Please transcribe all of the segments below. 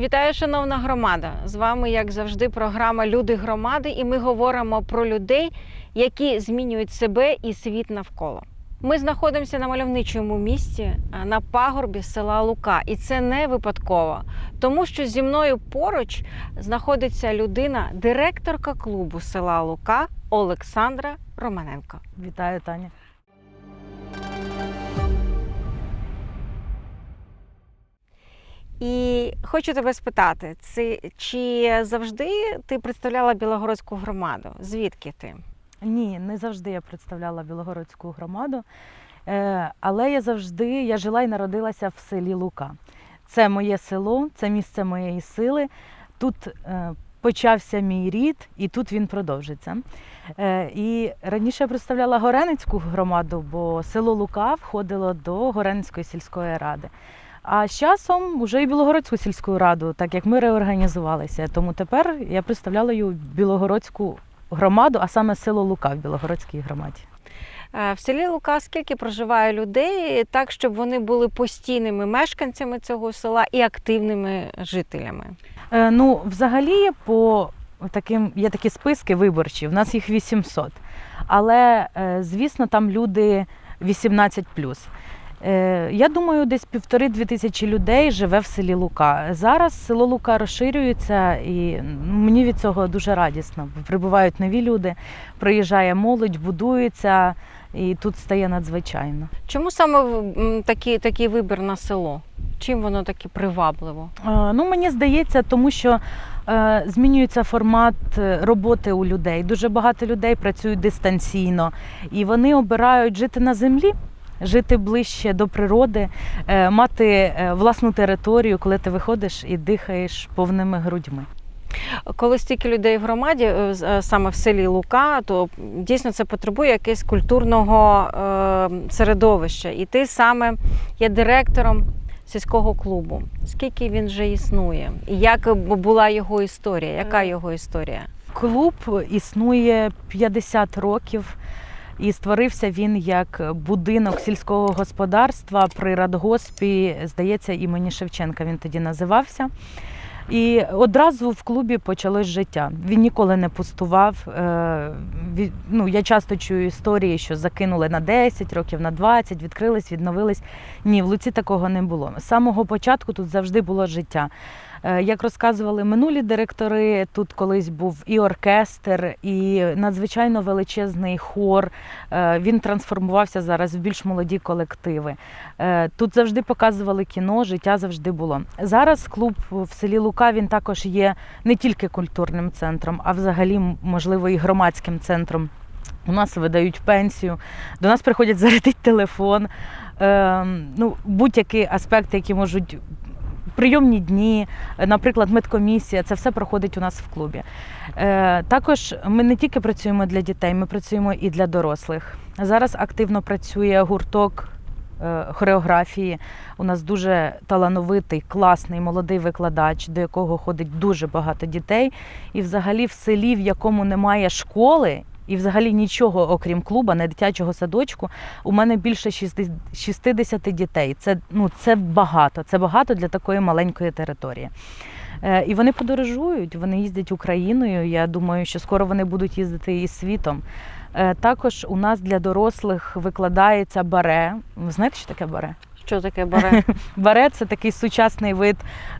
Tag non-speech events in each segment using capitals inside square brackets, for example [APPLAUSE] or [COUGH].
Вітаю, шановна громада! З вами, як завжди, програма Люди громади, і ми говоримо про людей, які змінюють себе і світ навколо. Ми знаходимося на мальовничому місці на пагорбі села Лука, і це не випадково, тому що зі мною поруч знаходиться людина, директорка клубу села Лука Олександра Романенко. Вітаю, Таня. І хочу тебе спитати, чи завжди ти представляла Білогородську громаду? Звідки ти? Ні, не завжди я представляла Білогородську громаду, е, але я завжди я жила і народилася в селі Лука. Це моє село, це місце моєї сили. Тут е, почався мій рід, і тут він продовжиться. Е, І раніше я представляла Гореницьку громаду, бо село Лука входило до Гореницької сільської ради. А з часом вже і Білогородську сільську раду, так як ми реорганізувалися. Тому тепер я представляла Білогородську громаду, а саме село Лука в Білогородській громаді. Е, В селі Лука скільки проживає людей, так щоб вони були постійними мешканцями цього села і активними жителями? Е, ну, взагалі, по таким є такі списки виборчі. В нас їх 800. Але, е, звісно, там люди 18 Е, Я думаю, десь півтори-дві тисячі людей живе в селі Лука. Зараз село Лука розширюється, і ну, мені від цього дуже радісно. Прибувають нові люди, приїжджає молодь, будується, і тут стає надзвичайно. Чому саме такий, такий вибір на село? Чим воно таке привабливо? Е, Ну, мені здається, тому що е, змінюється формат е, роботи у людей. Дуже багато людей працюють дистанційно, і вони обирають жити на землі. Жити ближче до природи, е, мати е, власну територію, коли ти виходиш і дихаєш повними грудьми. Коли стільки людей в громаді, е, саме в селі Лука, то дійсно це потребує якогось культурного середовища. І ти саме є директором сільського клубу. Скільки він вже існує? І як була його історія? Яка його історія? Клуб існує 50 років. І створився він як будинок сільського господарства при радгоспі, здається, імені Шевченка він тоді називався. І одразу в клубі почалось життя. Він ніколи не пустував. Е, Ну, я часто чую історії, що закинули на 10 років, на 20, відкрились, відновились. Ні, в Луці такого не було. З самого початку тут завжди було життя. Е, Як розказували минулі директори, тут колись був і оркестр, і надзвичайно величезний хор. Е, Він трансформувався зараз в більш молоді колективи. Е, Тут завжди показували кіно, життя завжди було. Зараз клуб в селі Лука він також є не тільки культурним центром, а взагалі, можливо, і громадським центром. У нас видають пенсію, до нас приходять зарядити телефон. Е, ну, будь-які аспекти, які можуть прийомні дні, е, наприклад, медкомісія, це все проходить у нас в клубі. Е, також ми не тільки працюємо для дітей, ми працюємо і для дорослих. Зараз активно працює гурток е, хореографії. У нас дуже талановитий, класний молодий викладач, до якого ходить дуже багато дітей. І взагалі в селі, в якому немає школи. І взагалі нічого, окрім клуба, не дитячого садочку, у мене більше 60 60 дітей. Це, ну, це багато. Це багато для такої маленької території. Е, І вони подорожують, вони їздять Україною. Я думаю, що скоро вони будуть їздити і світом. Е, Також у нас для дорослих викладається баре. Ви знаєте, що таке баре? Що таке [LAUGHS] баре? Баре це такий сучасний вид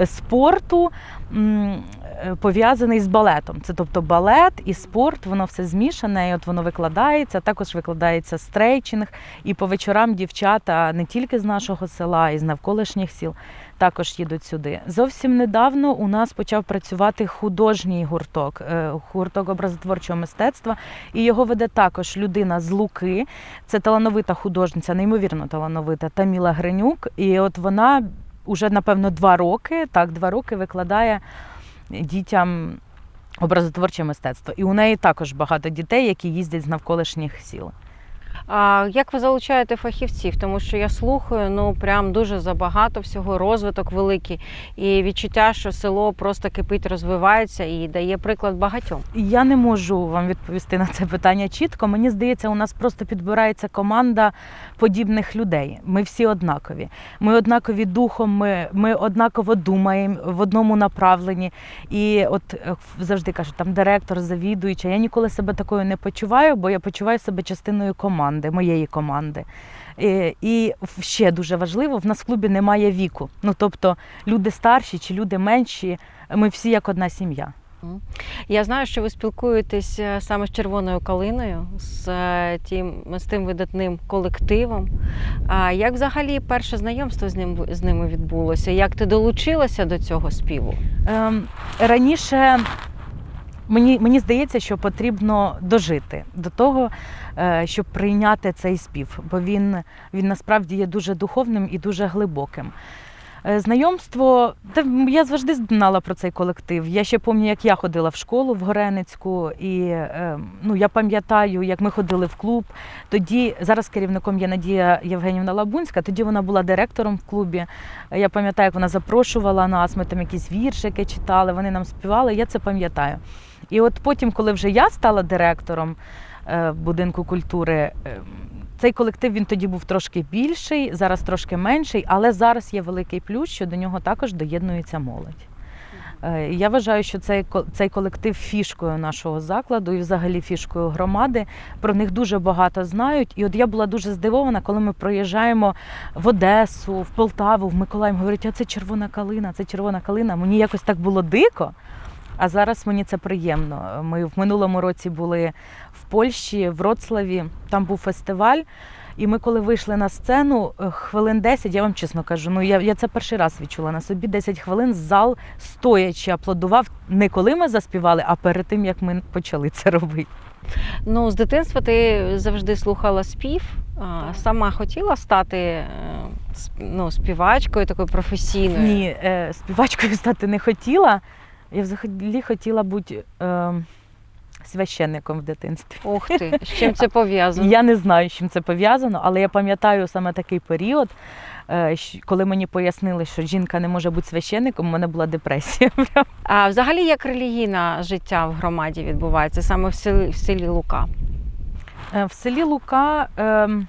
е, спорту, е, пов'язаний з балетом. Це тобто балет і спорт, воно все змішане, і от воно викладається. Також викладається стрейчинг. І по вечорам дівчата не тільки з нашого села, і з навколишніх сіл також їдуть сюди. Зовсім недавно у нас почав працювати художній гурток, е, гурток образотворчого мистецтва, і його веде також людина з Луки. Це талановита художниця, неймовірно талановита Таміла Гринюк. І от вона уже, напевно, два роки, так, два роки викладає дітям образотворче мистецтво. І у неї також багато дітей, які їздять з навколишніх сіл. А як ви залучаєте фахівців? Тому що я слухаю, ну прям дуже забагато всього, розвиток великий, і відчуття, що село просто кипить, розвивається і дає приклад багатьом. Я не можу вам відповісти на це питання чітко. Мені здається, у нас просто підбирається команда подібних людей. Ми всі однакові. Ми однакові духом, ми, ми однаково думаємо в одному направленні. І от е, завжди кажуть, там директор, завідуюча. Я ніколи себе такою не почуваю, бо я почуваю себе частиною команди, моєї команди. І, і ще дуже важливо, в нас в клубі немає віку. Ну тобто люди старші чи люди менші, ми всі як одна сім'я. Я знаю, що ви спілкуєтесь е, саме з червоною калиною, з е, тим з тим видатним колективом. А як взагалі перше знайомство з ним з ними відбулося? Як ти долучилася до цього співу? Ем, раніше мені, мені здається, що потрібно дожити до того, е, щоб прийняти цей спів, бо він, він насправді є дуже духовним і дуже глибоким. Е, Знайомство, та я завжди знала про цей колектив. Я ще пам'ятаю, як я ходила в школу в Горенецьку, і е, ну, я пам'ятаю, як ми ходили в клуб. Тоді зараз керівником є Надія Євгенівна Лабунська. Тоді вона була директором в клубі. Я пам'ятаю, як вона запрошувала нас. Ми там якісь віршики читали, вони нам співали. Я це пам'ятаю. І от потім, коли вже я стала директором е, будинку культури. е, Цей колектив він тоді був трошки більший, зараз трошки менший, але зараз є великий плюс, що до нього також доєднується молодь. Е, Я вважаю, що цей, цей колектив фішкою нашого закладу і взагалі фішкою громади. Про них дуже багато знають. І от я була дуже здивована, коли ми проїжджаємо в Одесу, в Полтаву, в Миколаїв. Говорять, а це червона калина, це червона калина. Мені якось так було дико. А зараз мені це приємно. Ми в минулому році були в Польщі, в Вроцлаві. Там був фестиваль. І ми, коли вийшли на сцену, е, хвилин 10, я вам чесно кажу, ну я, я це перший раз відчула на собі 10 хвилин зал стоячи аплодував не коли ми заспівали, а перед тим як ми почали це робити. Ну, з дитинства ти завжди слухала спів. Сама хотіла стати е, ну, співачкою такою професійною. Ні, е, співачкою стати не хотіла. Я взагалі хотіла бути е, священником в дитинстві. Ух ти, з чим [LAUGHS] це пов'язано? Я не знаю, з чим це пов'язано, але я пам'ятаю саме такий період, е, коли мені пояснили, що жінка не може бути священником, у мене була депресія. [LAUGHS] А взагалі як релігійне життя в громаді відбувається саме в селі, в селі Лука? Е, В селі Лука ем,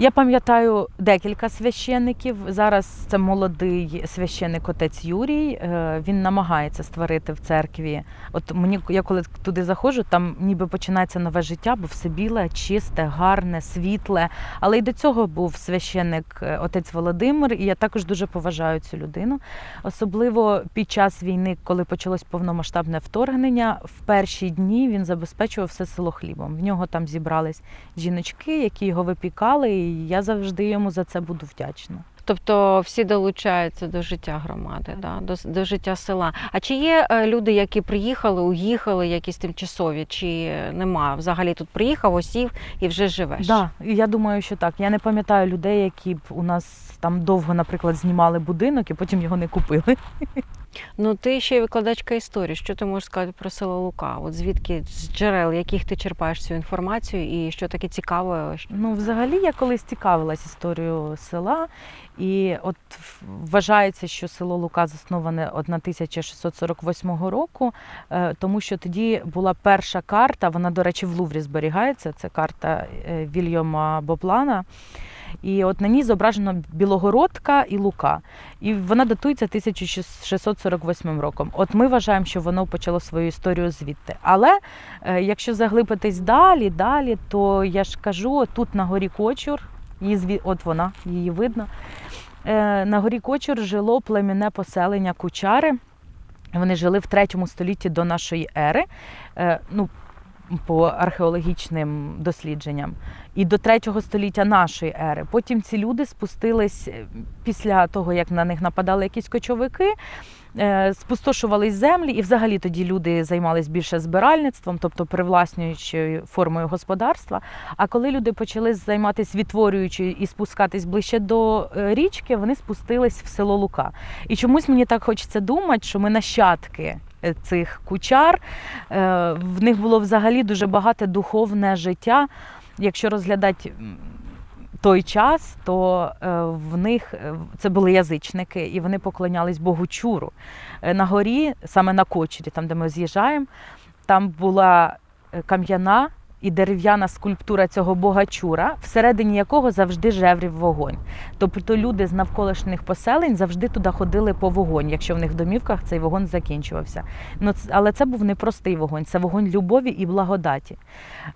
я пам'ятаю декілька священників. Зараз це молодий священник отець Юрій. Е, Він намагається створити в церкві. От мені я коли туди заходжу, там ніби починається нове життя, бо все біле, чисте, гарне, світле. Але й до цього був священник е, отець Володимир, і я також дуже поважаю цю людину. Особливо під час війни, коли почалось повномасштабне вторгнення, в перші дні він забезпечував все село хлібом. В нього там зібрались жіночки, які його випікали, і я завжди йому за це буду вдячна. Тобто всі долучаються до життя громади, да? до, до життя села. А чи є е, люди, які приїхали, уїхали, якісь тимчасові, чи нема? Взагалі тут приїхав, осів і вже живеш? Да, і я думаю, що так. Я не пам'ятаю людей, які б у нас там довго, наприклад, знімали будинок і потім його не купили. [LAUGHS] Ну ти ще й викладачка історії. Що ти можеш сказати про село Лука? От звідки з джерел, яких ти черпаєш цю інформацію, і що таке цікаве? Ну, взагалі, я колись цікавилась історією села, і от вважається, що село Лука засноване 1648 року, е, тому що тоді була перша карта. Вона, до речі, в Луврі зберігається. Це карта е, Вільяма Боплана. І от на ній зображено Білогородка і Лука. І вона датується 1648 роком. От ми вважаємо, що воно почало свою історію звідти. Але е, якщо заглибитись далі, далі, то я ж кажу, тут на горі Кочур, її от вона, її видно. Е, На горі Кочур жило племінне поселення Кучари. Вони жили в третьому столітті до нашої ери. Е, Ну, по археологічним дослідженням, і до третього століття нашої ери. Потім ці люди спустились е, після того, як на них нападали якісь кочовики, е, спустошувались землі, і взагалі тоді люди займались більше збиральництвом, тобто привласнюючою формою господарства. А коли люди почали займатися відтворюючою і спускатись ближче до е, річки, вони спустились в село Лука. І чомусь мені так хочеться думати, що ми нащадки цих кучар. Е, В них було взагалі дуже багате духовне життя. якщо розглядати той час, то е, в них е, це були язичники, і вони поклонялись Богу Чуру. На горі, саме на кочері, там де ми з'їжджаємо, там була кам'яна і дерев'яна скульптура цього бога Чура, всередині якого завжди жеврів вогонь. Тобто люди з навколишніх поселень завжди туди ходили по вогонь, якщо в них в домівках цей вогонь закінчувався. Ну, але це був непростий вогонь, це вогонь любові і благодаті.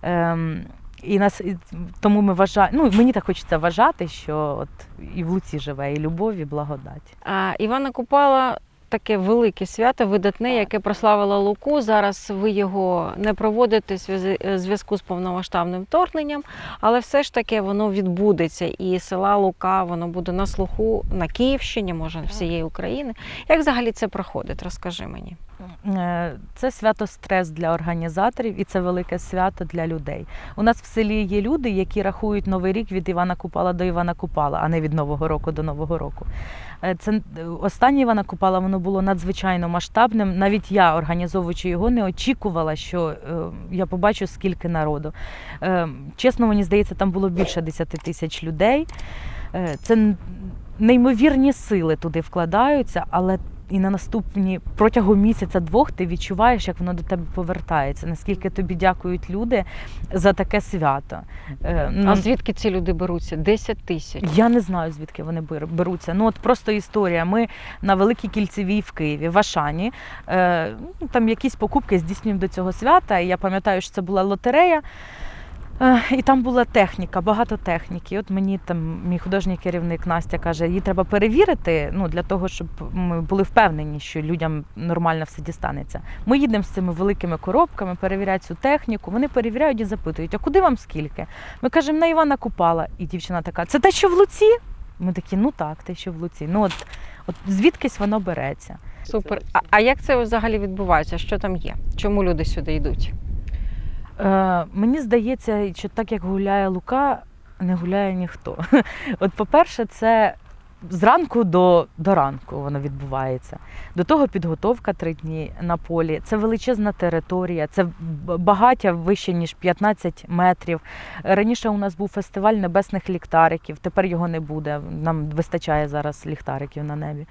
Ем, і нас і тому ми вважаємо, ну мені так хочеться вважати, що от і в Луці живе і любов, і благодать. А Івана Купала таке велике свято, видатне, яке прославило Луку. Зараз ви його не проводите в е, в зв'язку з повномасштабним вторгненням, але все ж таки воно відбудеться. І села Лука воно буде на слуху на Київщині, може всієї України. Як взагалі це проходить? Розкажи мені. Е, Це свято стрес для організаторів і це велике свято для людей. У нас в селі є люди, які рахують новий рік від Івана Купала до Івана Купала, а не від Нового року до Нового року. Е, Це е, останнє Івана Купала воно було надзвичайно масштабним. Навіть я, організовуючи його, не очікувала, що я побачу скільки народу. Чесно, мені здається, там було більше 10 тисяч людей. Це неймовірні сили туди вкладаються, але і на наступні протягом місяця двох ти відчуваєш, як воно до тебе повертається. Наскільки тобі дякують люди за таке свято. Е, ну, А звідки ці люди беруться? 10 тисяч. я не знаю, звідки вони бер- беруться. Ну от просто історія. Ми на Великій Кільцевій в Києві, в Ашані. Е, ну, там якісь покупки здійснюємо до цього свята. І я пам'ятаю, що це була лотерея. Е, І там була техніка, багато техніки. От мені там мій художній керівник Настя каже, її треба перевірити, ну для того, щоб ми були впевнені, що людям нормально все дістанеться. Ми їдемо з цими великими коробками, перевіряють цю техніку. Вони перевіряють і запитують, а куди вам скільки? Ми кажемо, на Івана Купала. І дівчина така: це те, що в Луці? Ми такі, ну так, те, що в Луці. Ну от, от звідкись воно береться. Супер. А, а як це взагалі відбувається? Що там є? Чому люди сюди йдуть? Е, мені здається, що так як гуляє Лука, не гуляє ніхто. [LAUGHS] От, по-перше, це зранку до, до ранку воно відбувається. До того підготовка три дні на полі. Це величезна територія, це багаття вище, ніж 15 метрів. Раніше у нас був фестиваль небесних ліхтариків, тепер його не буде. Нам вистачає зараз ліхтариків на небі.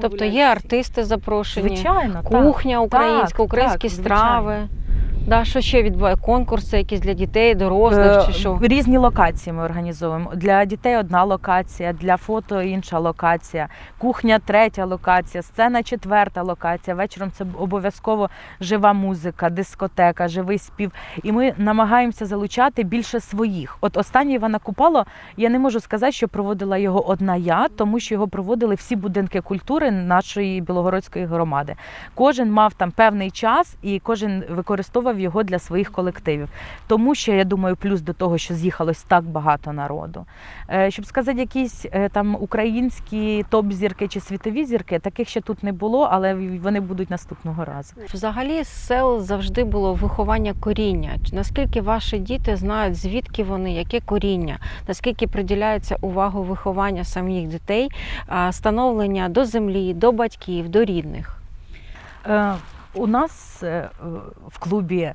Тобто є артисти запрошені, Звичайно, так. кухня українська, так, українські так, страви. Да, що ще відбуває? Конкурси якісь для дітей, дорослих чи що? Е, Різні локації ми організовуємо. Для дітей одна локація, для фото інша локація, кухня третя локація, сцена четверта локація. Вечором це обов'язково жива музика, дискотека, живий спів. І ми намагаємося залучати більше своїх. От останнє Івана Купало, я не можу сказати, що проводила його одна я, тому що його проводили всі будинки культури нашої білогородської громади. Кожен мав там певний час і кожен використовував його для своїх колективів. Тому що я думаю, плюс до того, що з'їхалось так багато народу. Е, Щоб сказати, якісь е, там українські топ-зірки чи світові зірки, таких ще тут не було, але вони будуть наступного разу. Взагалі з сел завжди було виховання коріння. Наскільки ваші діти знають, звідки вони, яке коріння, наскільки приділяється увагу виховання самих дітей, становлення до землі, до батьків, до рідних? У нас е, в клубі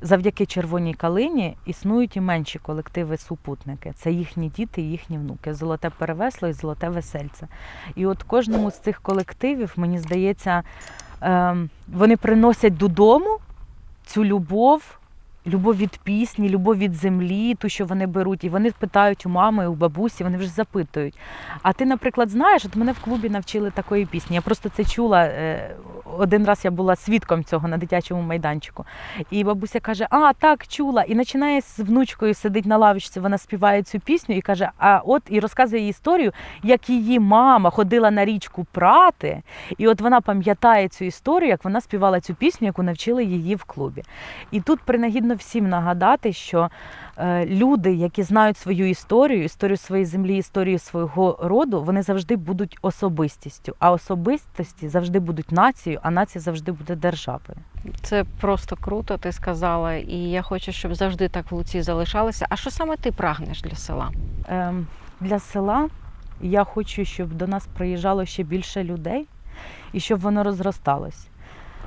завдяки червоній калині існують і менші колективи супутники. Це їхні діти, і їхні внуки. Золоте перевесло і золоте весельце. І от кожному з цих колективів, мені здається, е, вони приносять додому цю любов. Любов від пісні, любов від землі, ту, що вони беруть, і вони питають у мами, у бабусі, вони вже запитують. А ти, наприклад, знаєш, от мене в клубі навчили такої пісні. Я просто це чула. е, Один раз я була свідком цього на дитячому майданчику. І бабуся каже: А, так, чула. І починає з внучкою сидить на лавочці, вона співає цю пісню і каже: А от і розказує їй історію, як її мама ходила на річку прати, і от вона пам'ятає цю історію, як вона співала цю пісню, яку навчили її в клубі. І тут принагідно всім нагадати, що е, люди, які знають свою історію, історію своєї землі, історію свого роду, вони завжди будуть особистістю. А особистості завжди будуть нацією, а нація завжди буде державою. Це просто круто, ти сказала, і я хочу, щоб завжди так в Луці залишалося. А що саме ти прагнеш для села? Ем, для села я хочу, щоб до нас приїжджало ще більше людей і щоб воно розросталось.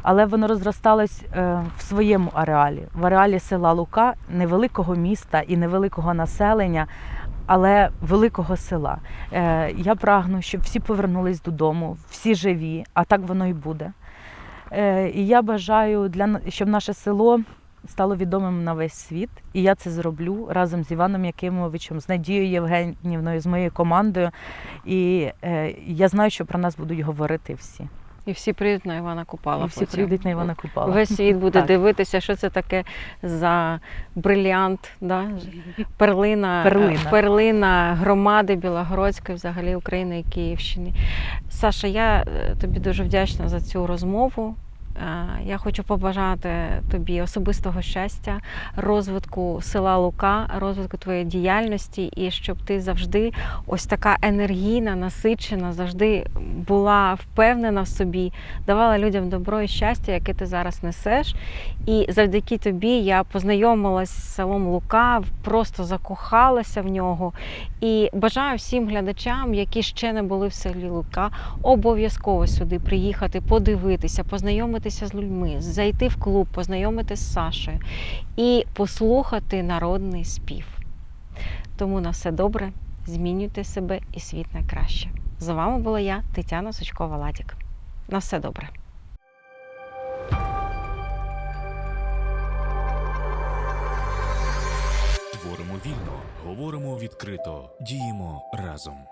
Але воно розросталось е, в своєму ареалі, в ареалі села Лука, невеликого міста і невеликого населення, але великого села. Е, Я прагну, щоб всі повернулись додому, всі живі, а так воно і буде. Е, І я бажаю, для, щоб наше село стало відомим на весь світ. І я це зроблю разом з Іваном Якимовичем, з Надією Євгенівною, з моєю командою. І я знаю, що про нас будуть говорити всі. І всі прийдуть на Івана Купала. І всі потім. прийдуть на Івана Купала. Весь світ [LAUGHS] буде Так. дивитися, що це таке за брилянт, да? перлина, Перлина. перлина громади Білогородської, взагалі України і Київщини. Саша, я е, тобі дуже вдячна за цю розмову. Е, Я хочу побажати тобі особистого щастя, розвитку села Лука, розвитку твоєї діяльності, і щоб ти завжди ось така енергійна, насичена, завжди була впевнена в собі, давала людям добро і щастя, яке ти зараз несеш. І завдяки тобі я познайомилась з селом Лука, просто закохалася в нього. І бажаю всім глядачам, які ще не були в селі Лука, обов'язково сюди приїхати, подивитися, познайомитися з людьми, зайти в клуб, познайомитися з Сашою і послухати народний спів. Тому на все добре, змінюйте себе і світ на краще. З вами була я, Тетяна Сучкова Ладік. На все добре. Творимо вільно, говоримо відкрито, діємо разом.